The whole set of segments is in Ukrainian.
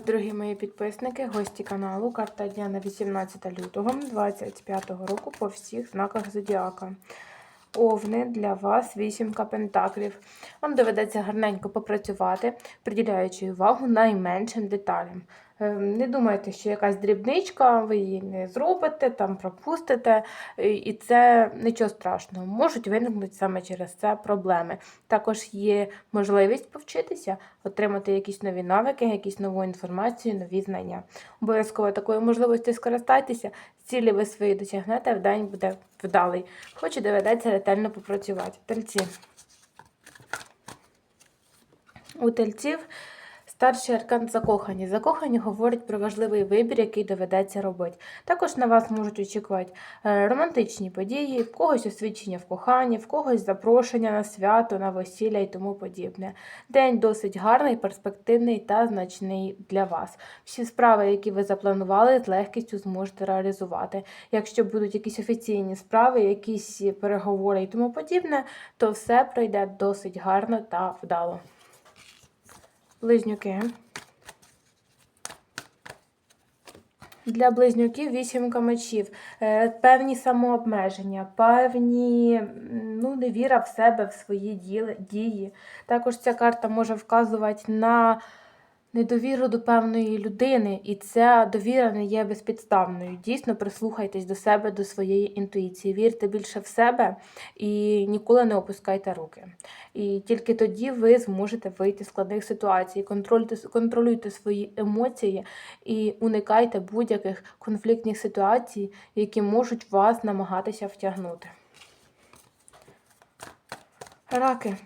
вас, дорогі мої підписники, гості каналу. Карта дня на 18 лютого 2025 року по всіх знаках Зодіака. Овни для вас вісімка пентаклів. Вам доведеться гарненько попрацювати, приділяючи увагу найменшим деталям. Е, Не думайте, що якась дрібничка, ви її не зробите, там пропустите, і- це нічого страшного. Можуть виникнути саме через це проблеми. Також є можливість повчитися, отримати якісь нові навики, якісь нову інформацію, нові знання. Обов'язково такою можливістю скористайтеся, цілі ви свої досягнете, в день буде вдалий. Хоч і доведеться ретельно попрацювати. Тельці. У тельців старший аркан закохані. Закохані говорять про важливий вибір, який доведеться робити. Також на вас можуть очікувати е, романтичні події, в когось освідчення в коханні, в когось запрошення на свято, на весілля і тому подібне. День досить гарний, перспективний та значний для вас. Всі справи, які ви запланували, з легкістю зможете реалізувати. Якщо будуть якісь офіційні справи, якісь переговори і тому подібне, то все пройде досить гарно та вдало. Близнюки. Для близнюків вісімка мечів, Е, певні самообмеження, певні ну, невіра в себе, в свої дії. Також ця карта може вказувати на недовіру до певної людини, і ця довіра не є безпідставною. Дійсно, прислухайтесь до себе, до своєї інтуїції. Вірте більше в себе і ніколи не опускайте руки. І тільки тоді ви зможете вийти з складних ситуацій. Контролюйте, контролюйте свої емоції і уникайте будь-яких конфліктних ситуацій, які можуть вас намагатися втягнути. Раки.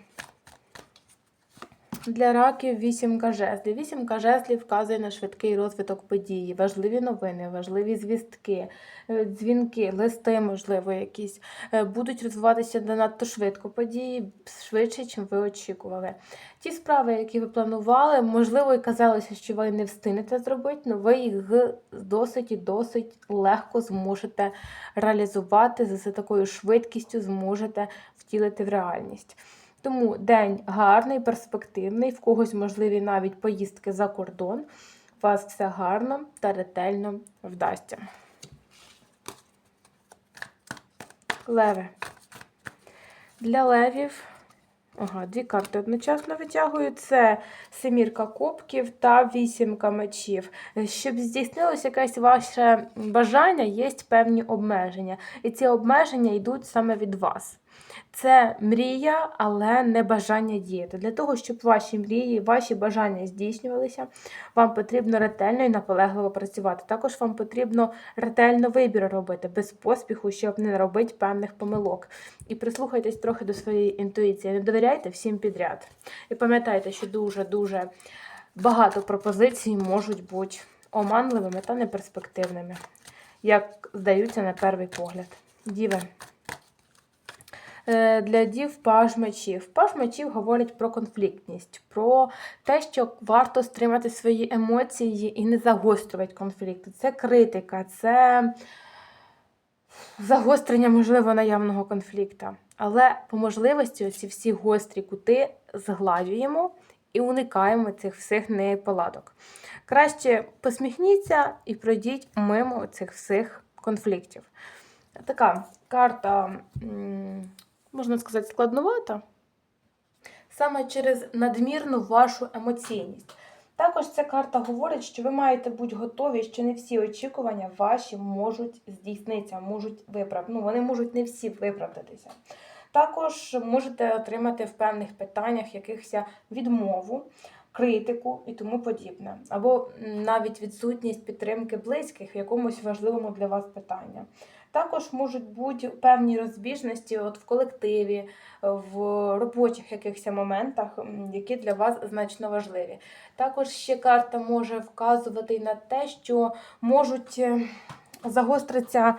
Для раків вісімка жезлів. Вісімка жезлів вказує на швидкий розвиток події, важливі новини, важливі звістки, е, дзвінки, листи, можливо, якісь е, будуть розвиватися надто швидко події, швидше, ніж ви очікували. Ті справи, які ви планували, можливо, і казалося, що ви не встигнете зробити, але ви їх досить і досить легко зможете реалізувати за такою швидкістю, зможете втілити в реальність. Тому день гарний, перспективний, в когось можливі навіть поїздки за кордон. Вас все гарно та ретельно вдасться. Леви. Для левів. Ага, дві карти одночасно витягую. Це семірка кубків та вісімка мечів. Щоб здійснилося якесь ваше бажання, є певні обмеження. І ці обмеження йдуть саме від вас. Це мрія, але не бажання діяти. Для того, щоб ваші мрії, ваші бажання здійснювалися, вам потрібно ретельно і наполегливо працювати. Також вам потрібно ретельно вибір робити, без поспіху, щоб не робити певних помилок. І прислухайтесь трохи до своєї інтуїції. Не довіряйте всім підряд. І пам'ятайте, що дуже-дуже багато пропозицій можуть бути оманливими та неперспективними, як здаються на перший погляд. Діви. Е, Для дів паж мечів. Паж мечів говорить про конфліктність, про те, що варто стримати свої емоції і не загострювати конфлікти. Це критика, це загострення, можливо, наявного конфлікту. Але по можливості ці всі гострі кути згладжуємо і уникаємо цих всіх неполадок. Краще посміхніться і пройдіть мимо цих всіх конфліктів. Така карта, можна сказати, складновата. Саме через надмірну вашу емоційність. Також ця карта говорить, що ви маєте бути готові, що не всі очікування ваші можуть здійснитися, можуть виправ... ну, вони можуть не всі виправдатися. Також можете отримати в певних питаннях якихось відмову, критику і тому подібне. Або навіть відсутність підтримки близьких в якомусь важливому для вас питанні. Також можуть бути певні розбіжності от в колективі, в робочих якихось моментах, які для вас значно важливі. Також ще карта може вказувати на те, що можуть е, загостритися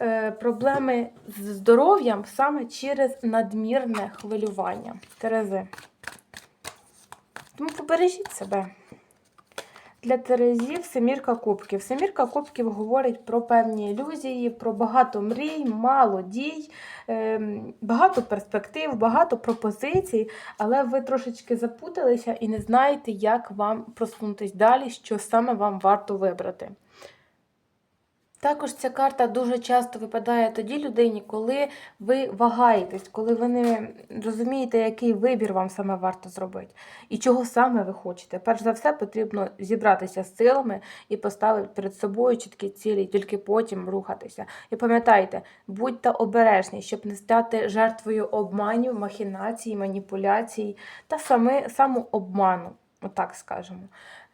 е, проблеми з здоров'ям саме через надмірне хвилювання. Терези. Тому побережіть себе. Для Терезів семірка кубків. Семірка кубків говорить про певні ілюзії, про багато мрій, мало дій, ем, багато перспектив, багато пропозицій, але ви трошечки запуталися і не знаєте, як вам просунутись далі, що саме вам варто вибрати. Також ця карта дуже часто випадає тоді людині, коли ви вагаєтесь, коли ви не розумієте, який вибір вам саме варто зробити, і чого саме ви хочете. Перш за все, потрібно зібратися з силами і поставити перед собою чіткі цілі, і тільки потім рухатися. І пам'ятайте, будьте обережні, щоб не стати жертвою обманів, махінацій, маніпуляцій та самообману, отак скажемо.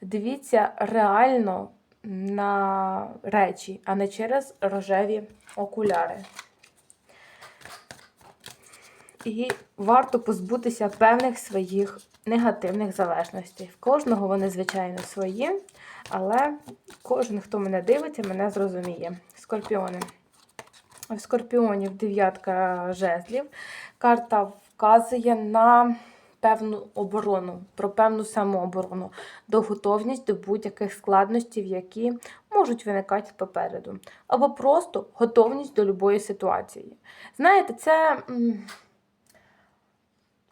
Дивіться реально на речі, а не через рожеві окуляри. І варто позбутися певних своїх негативних залежностей. В кожного вони, звичайно, свої, але кожен, хто мене дивиться, мене зрозуміє. Скорпіони. В скорпіонів дев'ятка жезлів. Карта вказує на певну оборону, про певну самооборону, до готовність до будь-яких складностей, які можуть виникати попереду. Або просто готовність до будь-якої ситуації. Знаєте, це.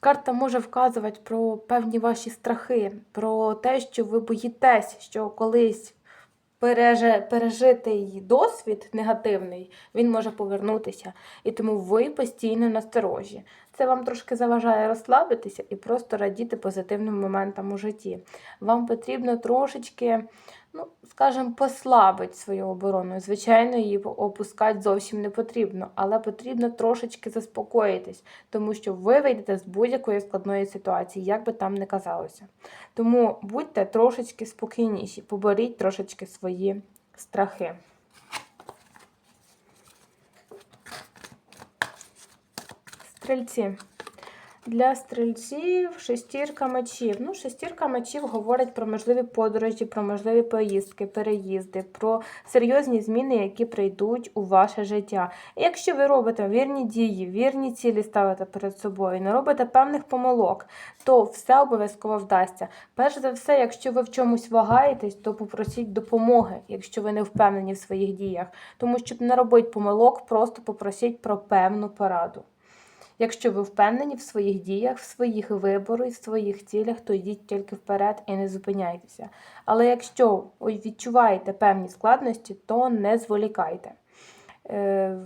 Карта може вказувати про певні ваші страхи, про те, що ви боїтесь, що колись пережитий досвід негативний, він може повернутися. І тому ви постійно насторожі. Це вам трошки заважає розслабитися і просто радіти позитивним моментам у житті. Вам потрібно трошечки, ну, скажімо, послабити свою оборону. Звичайно, її опускати зовсім не потрібно, але потрібно трошечки заспокоїтись, тому що ви вийдете з будь-якої складної ситуації, як би там не казалося. Тому будьте трошечки спокійніші, поборіть трошечки свої страхи. Стрільці. Для стрільців шестірка мечів. Ну, шестірка мечів говорить про можливі подорожі, про можливі поїздки, переїзди, про серйозні зміни, які прийдуть у ваше життя. І якщо ви робите вірні дії, вірні цілі ставите перед собою, не робите певних помилок, то все обов'язково вдасться. Перш за все, якщо ви в чомусь вагаєтесь, то попросіть допомоги, якщо ви не впевнені в своїх діях. Тому щоб не робити помилок, просто попросіть про певну пораду. Якщо ви впевнені в своїх діях, в своїх виборах, в своїх цілях, то йдіть тільки вперед і не зупиняйтеся. Але якщо відчуваєте певні складності, то не зволікайте. Е,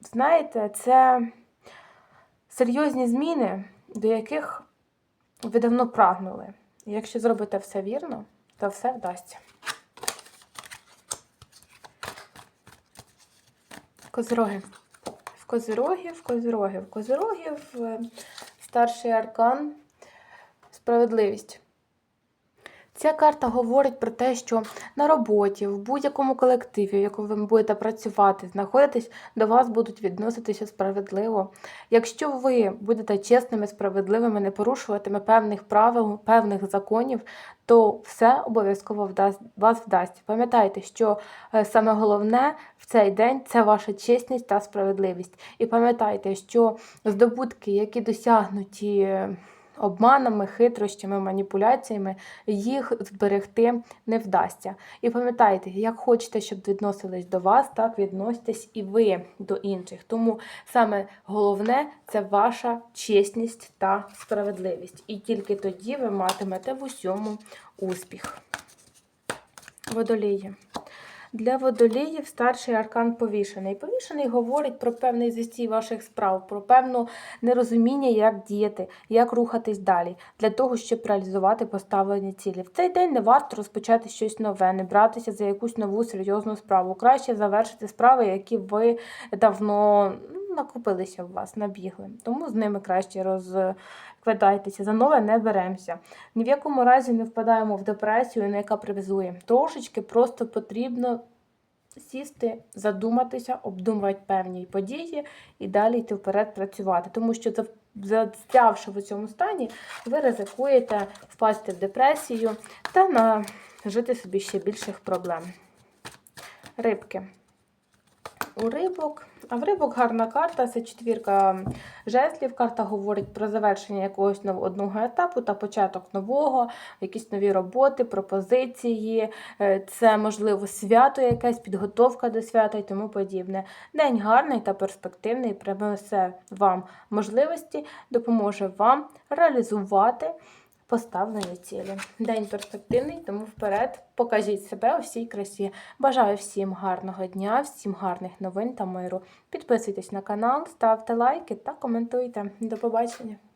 знаєте, це серйозні зміни, до яких ви давно прагнули. Якщо зробите все вірно, то все вдасться. Козроги. Козирогів, Козирогів, Козирогів е, старший аркан справедливість. Ця карта говорить про те, що на роботі, в будь-якому колективі, в якому ви будете працювати, знаходитись, до вас будуть відноситися справедливо. Якщо ви будете чесними, справедливими, не порушуватиме певних правил, певних законів, то все обов'язково вдасть, вас вдасться. Пам'ятайте, що е, саме головне в цей день це ваша чесність та справедливість. І пам'ятайте, що здобутки, які досягнуті. Обманами, хитрощами, маніпуляціями їх зберегти не вдасться. І пам'ятайте, як хочете, щоб відносились до вас, так відноситесь і ви до інших. Тому саме головне це ваша чесність та справедливість. І тільки тоді ви матимете в усьому успіх. Водолії. Для водоліїв старший аркан повішений. Повішений говорить про певний застій ваших справ, про певне нерозуміння, як діяти, як рухатись далі, для того, щоб реалізувати поставлені цілі. В цей день не варто розпочати щось нове, не братися за якусь нову серйозну справу. Краще завершити справи, які ви давно накопилися в вас, набігли. Тому з ними краще розкладайтеся. За нове не беремося. Ні в якому разі не впадаємо в депресію, на яка прив'язує. Трошечки просто потрібно сісти, задуматися, обдумувати певні події і далі йти вперед працювати. Тому що зав- застявши в цьому стані, ви ризикуєте впасти в депресію та нажити собі ще більших проблем. Рибки. У рибок. А в рибок гарна карта, це четвірка жезлів. Карта говорить про завершення якогось одного етапу та початок нового, якісь нові роботи, пропозиції. Е, Це, можливо, свято якесь, підготовка до свята і тому подібне. День гарний та перспективний, принесе вам можливості, допоможе вам реалізувати поставлені цілі. День перспективний, тому вперед покажіть себе у всій красі. Бажаю всім гарного дня, всім гарних новин та миру. Підписуйтесь на канал, ставте лайки та коментуйте. До побачення!